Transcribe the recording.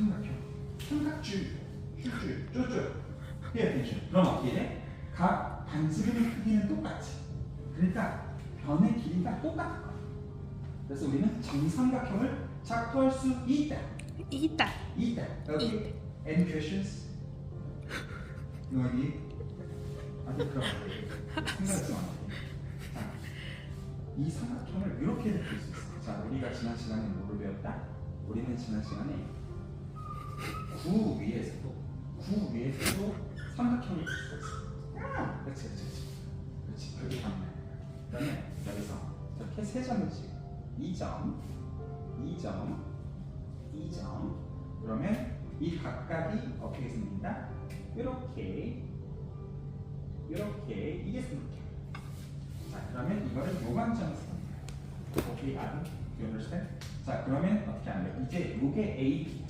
삼각형, 삼각줄, 줄줄, 쪼쪼. Pay attention. 그럼 어떻게 돼? 각 반지름의 크기는 똑같지. 그러니까 변의 길이가 똑같을 거야. 그래서 우리는 정삼각형을 작도할 수 있다. 있다. 있다. Okay. Any questions? Idea? 아직 그럼 생각 좀안 해. 자, 이 삼각형을 이렇게 느낄 수 있어. 자, 우리가 지난 시간에 뭐를 배웠다? 우리는 지난 시간에 구 위에서도 삼각형을 볼수 있어. 아, 그렇지, 그렇지, 그렇지. 그렇지, 그렇게 가면 돼. 그다음에 여기서 이렇게 세 찍어. 2점, 2점, 2점. 그러면 이 각각이 어떻게 생긴다? 이렇게, 이렇게 이게 삼각형. 자, 그러면 이거를 쓰는 거야. 오케이? Do you understand? 자, 그러면 어떻게 하면 돼? 이제 요게 A, B야.